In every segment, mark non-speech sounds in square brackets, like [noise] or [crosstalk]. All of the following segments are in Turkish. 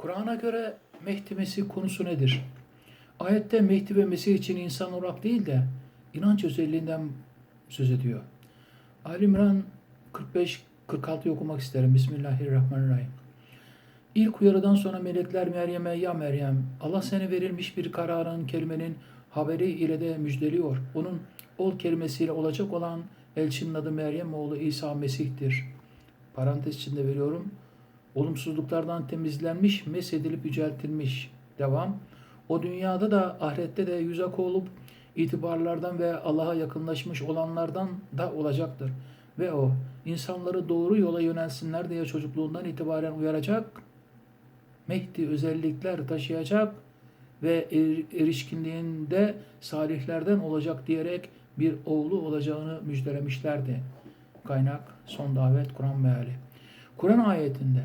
Kur'an'a göre Mehdi Mesih konusu nedir? Ayette Mehdi ve Mesih için insan olarak değil de inanç özelliğinden söz ediyor. Ali İmran 45-46'yı okumak isterim. Bismillahirrahmanirrahim. İlk uyarıdan sonra melekler Meryem'e ya Meryem Allah seni verilmiş bir kararın kelimenin haberi ile de müjdeliyor. Onun ol kelimesiyle olacak olan elçinin adı Meryem oğlu İsa Mesih'tir. Parantez içinde veriyorum. Olumsuzluklardan temizlenmiş, mesedilip yüceltilmiş. Devam. O dünyada da ahirette de yüzak olup itibarlardan ve Allah'a yakınlaşmış olanlardan da olacaktır. Ve o insanları doğru yola yönelsinler diye çocukluğundan itibaren uyaracak, Mehdi özellikler taşıyacak ve er- erişkinliğinde salihlerden olacak diyerek bir oğlu olacağını müjdelemişlerdi. Kaynak Son Davet Kur'an Meali. Kur'an ayetinde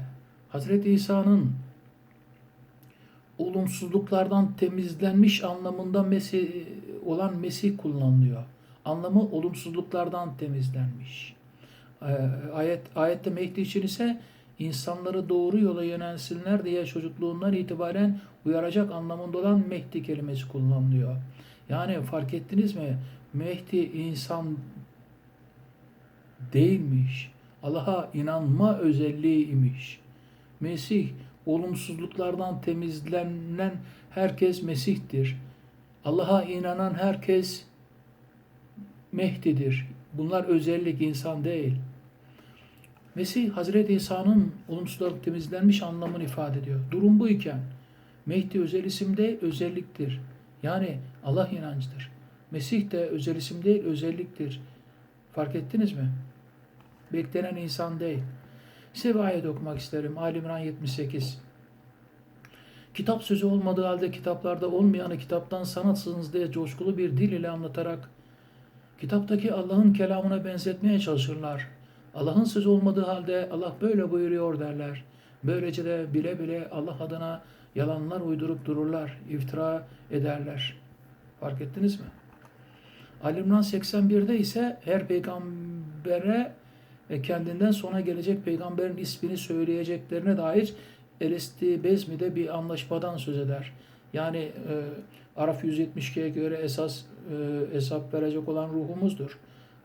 Hazreti İsa'nın olumsuzluklardan temizlenmiş anlamında Mesih olan Mesih kullanılıyor. Anlamı olumsuzluklardan temizlenmiş. Ee, Ayet ayette Mehdi için ise insanları doğru yola yönelsinler diye çocukluğundan itibaren uyaracak anlamında olan Mehdi kelimesi kullanılıyor. Yani fark ettiniz mi? Mehdi insan değilmiş. Allah'a inanma özelliği imiş. Mesih olumsuzluklardan temizlenen herkes Mesih'tir. Allah'a inanan herkes Mehdi'dir. Bunlar özellik insan değil. Mesih Hazreti İsa'nın olumsuzluklardan temizlenmiş anlamını ifade ediyor. Durum bu iken Mehdi özel isim değil özelliktir. Yani Allah inancıdır. Mesih de özel isim değil özelliktir. Fark ettiniz mi? Beklenen insan değil. Size bir ayet okumak isterim. Ali İmran 78. Kitap sözü olmadığı halde kitaplarda olmayanı kitaptan sanatsınız diye coşkulu bir dil ile anlatarak kitaptaki Allah'ın kelamına benzetmeye çalışırlar. Allah'ın sözü olmadığı halde Allah böyle buyuruyor derler. Böylece de bile bile Allah adına yalanlar uydurup dururlar, iftira ederler. Fark ettiniz mi? Ali İmran 81'de ise her peygambere e, kendinden sonra gelecek peygamberin ismini söyleyeceklerine dair Elesti Bezmi'de bir anlaşmadan söz eder. Yani e, Araf 172'ye göre esas e, hesap verecek olan ruhumuzdur.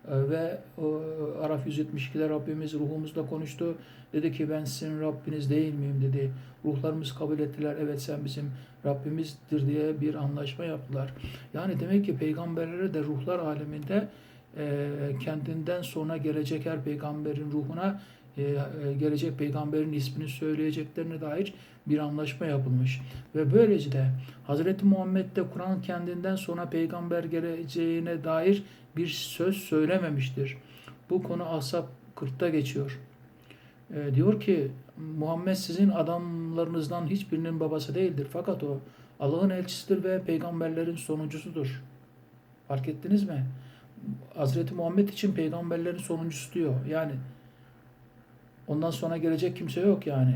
E, ve o, Araf 172'de Rabbimiz ruhumuzla konuştu. Dedi ki ben sizin Rabbiniz değil miyim dedi. Ruhlarımız kabul ettiler. Evet sen bizim Rabbimizdir diye bir anlaşma yaptılar. Yani demek ki peygamberlere de ruhlar aleminde e, kendinden sonra gelecek her peygamberin ruhuna e, e, gelecek peygamberin ismini söyleyeceklerine dair bir anlaşma yapılmış. Ve böylece de Hazreti Muhammed'de Kur'an kendinden sonra peygamber geleceğine dair bir söz söylememiştir. Bu konu Ashab 40'ta geçiyor. E, diyor ki Muhammed sizin adamlarınızdan hiçbirinin babası değildir. Fakat o Allah'ın elçisidir ve peygamberlerin sonuncusudur. Fark ettiniz mi? Hazreti Muhammed için peygamberlerin sonuncusu diyor. Yani ondan sonra gelecek kimse yok yani.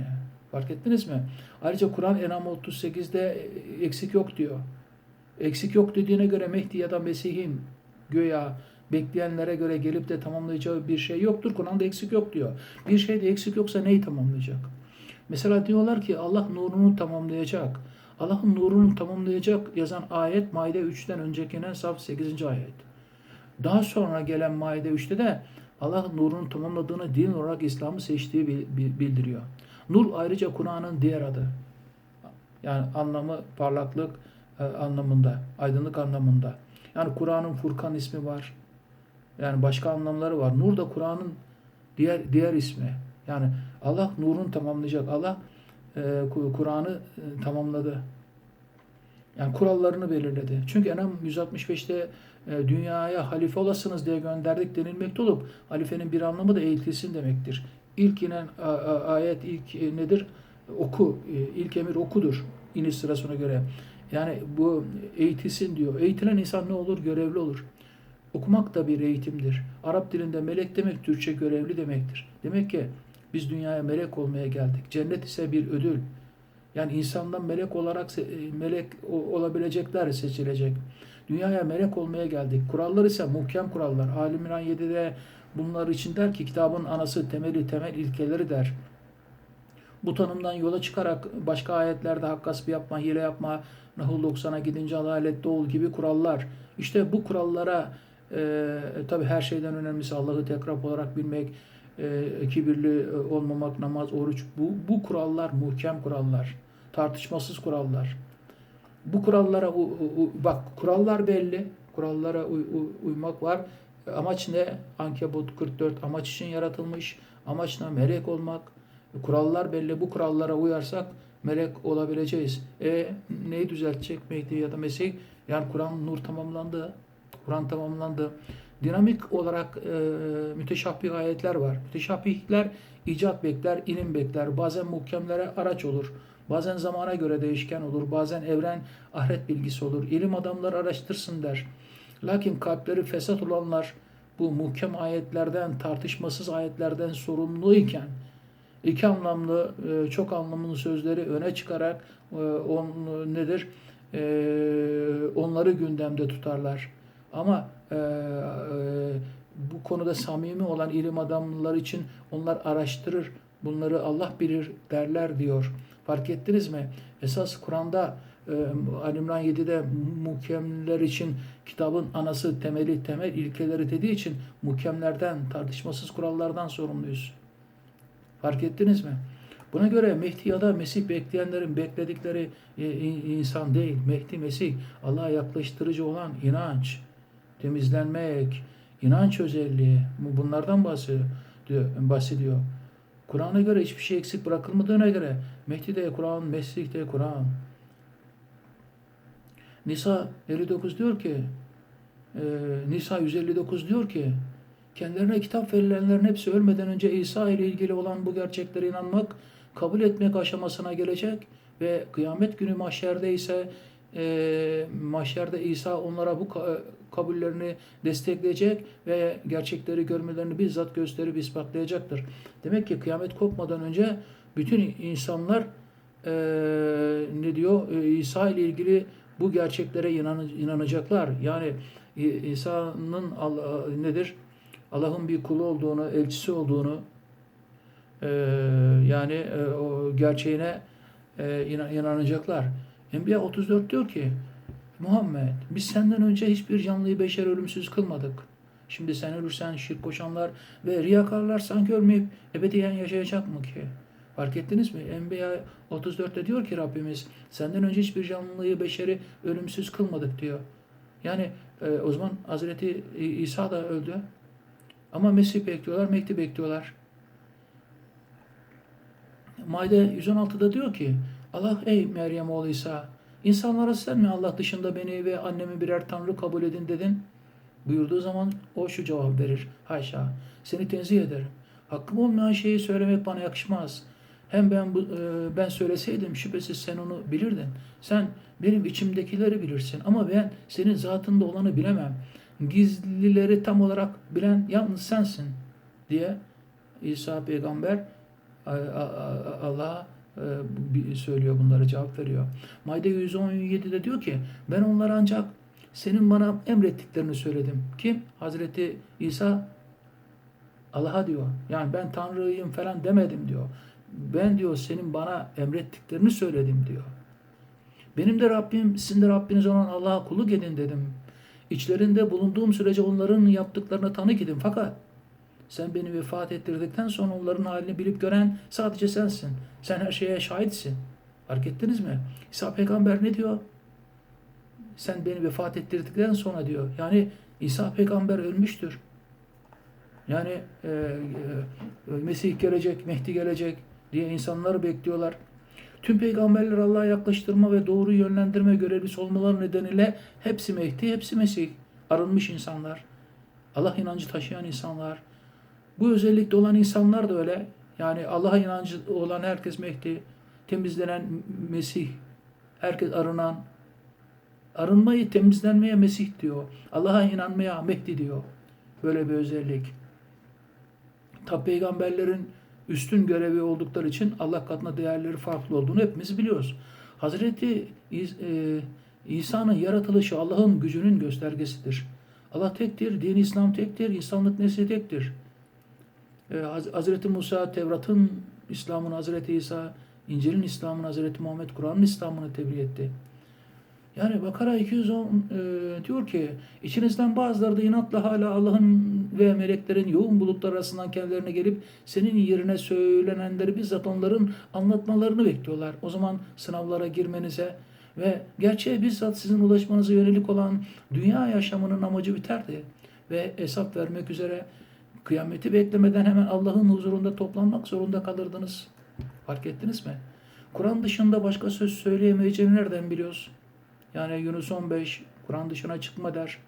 Fark ettiniz mi? Ayrıca Kur'an Enam 38'de eksik yok diyor. Eksik yok dediğine göre Mehdi ya da Mesih'in göya bekleyenlere göre gelip de tamamlayacağı bir şey yoktur. Kur'an'da eksik yok diyor. Bir şey de eksik yoksa neyi tamamlayacak? Mesela diyorlar ki Allah nurunu tamamlayacak. Allah'ın nurunu tamamlayacak yazan ayet Maide 3'ten öncekine saf 8. ayet. Daha sonra gelen Maide 3'te de Allah nurunu tamamladığını din olarak İslam'ı seçtiği bildiriyor. Nur ayrıca Kur'an'ın diğer adı. Yani anlamı parlaklık e, anlamında, aydınlık anlamında. Yani Kur'an'ın Furkan ismi var. Yani başka anlamları var. Nur da Kur'an'ın diğer diğer ismi. Yani Allah nurunu tamamlayacak. Allah e, Kur'an'ı e, tamamladı. Yani kurallarını belirledi. Çünkü Enam 165'te e, dünyaya halife olasınız diye gönderdik denilmekte olup halifenin bir anlamı da eğitilsin demektir. İlk inen ayet ilk e, nedir? Oku. E, ilk emir okudur iniş sırasına göre. Yani bu eğitilsin diyor. Eğitilen insan ne olur? Görevli olur. Okumak da bir eğitimdir. Arap dilinde melek demek Türkçe görevli demektir. Demek ki biz dünyaya melek olmaya geldik. Cennet ise bir ödül. Yani insandan melek olarak melek olabilecekler seçilecek. Dünyaya melek olmaya geldik. Kurallar ise muhkem kurallar. Ali İmran 7'de bunlar için der ki kitabın anası temeli temel ilkeleri der. Bu tanımdan yola çıkarak başka ayetlerde hak gaspı yapma, hile yapma, Nahl 90'a gidince adalette ol gibi kurallar. İşte bu kurallara e, tabi her şeyden önemlisi Allah'ı tekrar olarak bilmek, e, kibirli olmamak, namaz, oruç bu, bu kurallar muhkem kurallar. Tartışmasız kurallar. Bu kurallara bak kurallar belli. Kurallara uy- uy- uymak var. Amaç ne? Ankebut 44 amaç için yaratılmış. Amaç ne? Melek olmak. Kurallar belli. Bu kurallara uyarsak melek olabileceğiz. E neyi düzeltecek Mehdi ya da Mesih? Yani Kur'an nur tamamlandı. Kur'an tamamlandı. Dinamik olarak e, müteşabbih ayetler var. Müteşabbihler icat bekler, ilim bekler. Bazen muhkemlere araç olur. Bazen zamana göre değişken olur. Bazen evren ahiret bilgisi olur. İlim adamları araştırsın der. Lakin kalpleri fesat olanlar bu muhkem ayetlerden, tartışmasız ayetlerden sorumluyken iki anlamlı, e, çok anlamlı sözleri öne çıkarak e, on nedir? E, Onları gündemde tutarlar. Ama bu konuda samimi olan ilim adamları için onlar araştırır, bunları Allah bilir derler diyor. Fark ettiniz mi? Esas Kur'an'da e, Ali İmran 7'de muhkemler için kitabın anası, temeli, temel ilkeleri dediği için muhkemlerden, tartışmasız kurallardan sorumluyuz. Fark ettiniz mi? Buna göre Mehdi ya da Mesih bekleyenlerin bekledikleri e, in- insan değil. Mehdi Mesih Allah'a yaklaştırıcı olan inanç, temizlenmek, inanç özelliği bu- bunlardan bahsediyor. bahsediyor. Kur'an'a göre hiçbir şey eksik bırakılmadığına göre Mehdi Kur'an, Mesih de Kur'an. Nisa 59 diyor ki e, Nisa 159 diyor ki kendilerine kitap verilenlerin hepsi ölmeden önce İsa ile ilgili olan bu gerçeklere inanmak, kabul etmek aşamasına gelecek ve kıyamet günü mahşerde ise e, mahşerde İsa onlara bu ka- kabullerini destekleyecek ve gerçekleri görmelerini bizzat gösterip ispatlayacaktır. Demek ki kıyamet kopmadan önce bütün insanlar e, ne diyor E, İsa ile ilgili bu gerçeklere inan, inanacaklar. Yani İsa'nın Allah, nedir? Allah'ın bir kulu olduğunu, elçisi olduğunu e, yani e, o gerçeğine e, inan- inanacaklar. Enbiya 34 diyor ki Muhammed biz senden önce hiçbir canlıyı beşer ölümsüz kılmadık. Şimdi sen ölürsen şirk koşanlar ve riyakarlar sanki ölmeyip ebediyen yaşayacak mı ki? Fark ettiniz mi? Enbiya 34'te diyor ki Rabbimiz senden önce hiçbir canlıyı beşeri ölümsüz kılmadık diyor. Yani e, o zaman Hazreti İsa da öldü. Ama Mesih bekliyorlar, Mehdi bekliyorlar. Maide 116'da diyor ki Allah ey Meryem oğlu İsa insanlara sen mi Allah dışında beni ve annemi birer tanrı kabul edin dedin? Buyurduğu zaman o şu cevap verir. Haşa seni tenzih ederim. Hakkım olmayan şeyi söylemek bana yakışmaz. Hem ben bu, e, ben söyleseydim şüphesiz sen onu bilirdin. Sen benim içimdekileri bilirsin ama ben senin zatında olanı bilemem. Gizlileri tam olarak bilen yalnız sensin diye İsa peygamber Allah'a e, söylüyor bunları cevap veriyor. Maide 117'de diyor ki ben onlara ancak senin bana emrettiklerini söyledim. Kim? Hazreti İsa Allah'a diyor. Yani ben Tanrıyım falan demedim diyor. Ben diyor senin bana emrettiklerini söyledim diyor. Benim de Rabbim, sizin de Rabbiniz olan Allah'a kulluk edin dedim. İçlerinde bulunduğum sürece onların yaptıklarına tanık edin. Fakat sen beni vefat ettirdikten sonra onların halini bilip gören sadece sensin. Sen her şeye şahitsin. Fark ettiniz mi? İsa peygamber ne diyor? Sen beni vefat ettirdikten sonra diyor. Yani İsa peygamber ölmüştür. Yani e, e, Mesih gelecek, Mehdi gelecek diye insanlar bekliyorlar. Tüm peygamberler Allah'a yaklaştırma ve doğru yönlendirme görevlisi olmaları nedeniyle hepsi Mehdi, hepsi Mesih. Arınmış insanlar. Allah inancı taşıyan insanlar. Bu özellikte olan insanlar da öyle. Yani Allah'a inancı olan herkes Mehdi. Temizlenen Mesih. Herkes arınan. Arınmayı temizlenmeye Mesih diyor. Allah'a inanmaya Mehdi diyor. Böyle bir özellik. Tabi peygamberlerin üstün görevi oldukları için Allah katında değerleri farklı olduğunu hepimiz biliyoruz. Hazreti e, İsa'nın yaratılışı Allah'ın gücünün göstergesidir. Allah tektir, din İslam tektir, insanlık nesli tektir. E, Haz- Hazreti Musa Tevrat'ın İslam'ın Hazreti İsa, İncil'in İslam'ın Hazreti Muhammed, Kur'an'ın İslam'ını tebliğ etti. Yani Bakara 210 e, diyor ki içinizden bazıları da inatla hala Allah'ın ve meleklerin yoğun bulutlar arasından kendilerine gelip senin yerine söylenenleri bizzat onların anlatmalarını bekliyorlar. O zaman sınavlara girmenize ve gerçeğe bizzat sizin ulaşmanıza yönelik olan dünya yaşamının amacı biterdi. Ve hesap vermek üzere kıyameti beklemeden hemen Allah'ın huzurunda toplanmak zorunda kalırdınız. Fark ettiniz mi? Kur'an dışında başka söz söyleyemeyeceğini nereden biliyoruz? Yani Yunus 15 Kur'an dışına çıkma der.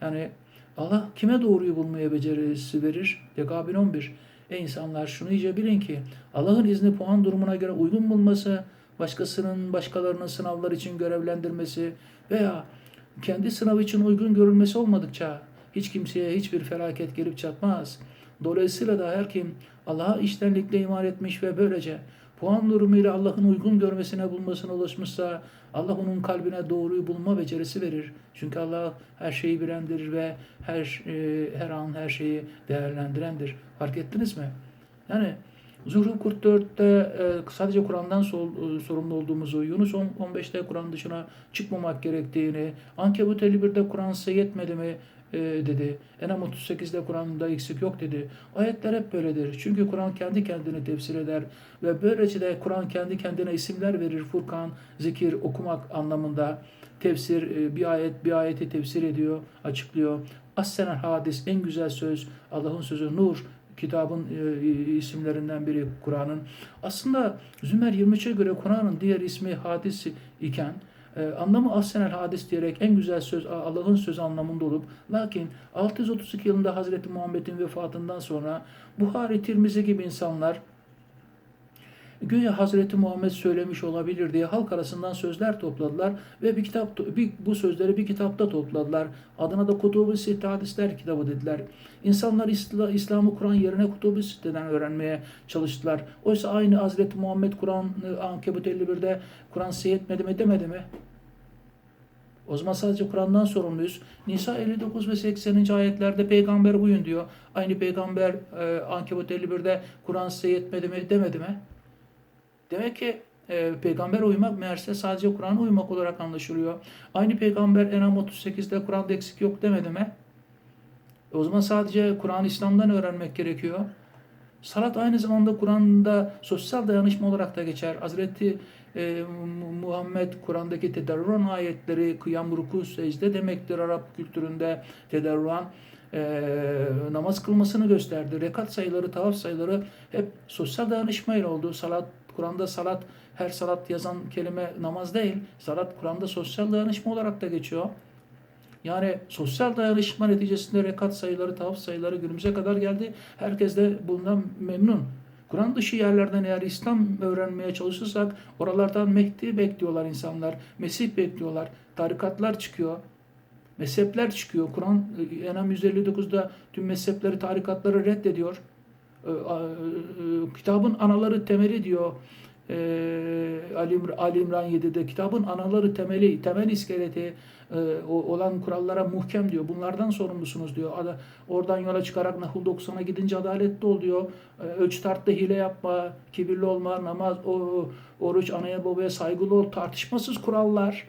Yani Allah kime doğruyu bulmaya becerisi verir? Tekabin 11. Ey insanlar şunu iyice bilin ki Allah'ın izni puan durumuna göre uygun bulması, başkasının başkalarının sınavlar için görevlendirmesi veya kendi sınavı için uygun görülmesi olmadıkça hiç kimseye hiçbir felaket gelip çatmaz. Dolayısıyla da her kim Allah'a içtenlikle iman etmiş ve böylece puan durumuyla Allah'ın uygun görmesine bulmasına ulaşmışsa Allah onun kalbine doğruyu bulma becerisi verir. Çünkü Allah her şeyi bilendir ve her e, her an her şeyi değerlendirendir. Fark ettiniz mi? Yani Zuhruf 44'te e, sadece Kur'an'dan sol, e, sorumlu olduğumuzu, Yunus 10, 15'te Kur'an dışına çıkmamak gerektiğini, Ankebut 51'de Kur'an size yetmedi mi e, dedi. Enam 38'de Kur'an'da eksik yok dedi. Ayetler hep böyledir. Çünkü Kur'an kendi kendini tefsir eder ve böylece de Kur'an kendi kendine isimler verir. Furkan, zikir, okumak anlamında tefsir e, bir ayet bir ayeti tefsir ediyor, açıklıyor. Assener hadis en güzel söz Allah'ın sözü nur kitabın e, isimlerinden biri Kur'an'ın. Aslında Zümer 23'e göre Kur'an'ın diğer ismi hadis iken e, anlamı assenel hadis diyerek en güzel söz Allah'ın sözü anlamında olup lakin 632 yılında Hazreti Muhammed'in vefatından sonra Buhari, Tirmizi gibi insanlar güya Hazreti Muhammed söylemiş olabilir diye halk arasından sözler topladılar ve bir kitap bir, bu sözleri bir kitapta topladılar. Adına da Kutubu Sitte Hadisler kitabı dediler. İnsanlar İsla, İslam'ı Kur'an yerine Kutubu Sitte'den öğrenmeye çalıştılar. Oysa aynı Hazreti Muhammed Kur'an Ankebut 51'de Kur'an size yetmedi mi demedi mi? O zaman sadece Kur'an'dan sorumluyuz. Nisa 59 ve 80. ayetlerde peygamber uyun diyor. Aynı peygamber e, Ankebut 51'de Kur'an size yetmedi mi demedi mi? Demek ki e, peygamber uymak meğerse sadece Kur'an'a uymak olarak anlaşılıyor. Aynı peygamber Enam 38'de Kur'an'da eksik yok demedi mi? E, o zaman sadece Kur'an İslam'dan öğrenmek gerekiyor. Salat aynı zamanda Kur'an'da sosyal dayanışma olarak da geçer. Hazreti e, Muhammed Kur'an'daki tedarruan ayetleri kıyam, ruku, secde demektir Arap kültüründe tedarruan e, namaz kılmasını gösterdi. Rekat sayıları, tavaf sayıları hep sosyal dayanışmayla oldu. Salat Kur'an'da salat, her salat yazan kelime namaz değil. Salat Kur'an'da sosyal dayanışma olarak da geçiyor. Yani sosyal dayanışma neticesinde rekat sayıları, tavaf sayıları günümüze kadar geldi. Herkes de bundan memnun. Kur'an dışı yerlerden eğer İslam öğrenmeye çalışırsak oralardan Mehdi bekliyorlar insanlar. Mesih bekliyorlar. Tarikatlar çıkıyor. Mezhepler çıkıyor. Kur'an Enam 159'da tüm mezhepleri, tarikatları reddediyor. Ee, e, kitabın anaları temeli diyor. Ee, Ali, Ali İmran 7'de kitabın anaları temeli, temel iskeleti e, olan kurallara muhkem diyor. Bunlardan sorumlusunuz diyor. Oradan yola çıkarak Nahul 90'a gidince adaletli ol diyor. Ee, ölç tartta hile yapma, kibirli olma, namaz, oruç, anaya babaya saygılı ol, tartışmasız kurallar.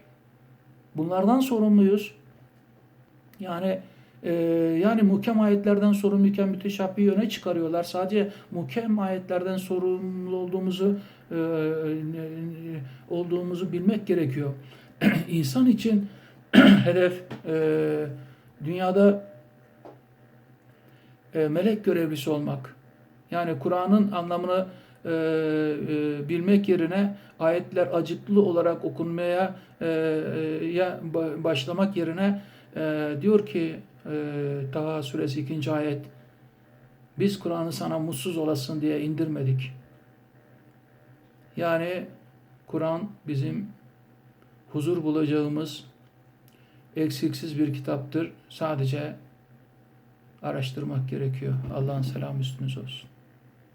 Bunlardan sorumluyuz. Yani ee, yani muhkem ayetlerden sorumluyken müteşabbi öne çıkarıyorlar. Sadece muhkem ayetlerden sorumlu olduğumuzu e, olduğumuzu bilmek gerekiyor. [clears throat] İnsan için [clears throat] hedef e, dünyada e, melek görevlisi olmak. Yani Kur'an'ın anlamını e, e, bilmek yerine ayetler acıklı olarak okunmaya e, e, başlamak yerine e, diyor ki e, Taha suresi 2. ayet biz Kur'an'ı sana mutsuz olasın diye indirmedik. Yani Kur'an bizim huzur bulacağımız eksiksiz bir kitaptır. Sadece araştırmak gerekiyor. Allah'ın selamı üstünüz olsun.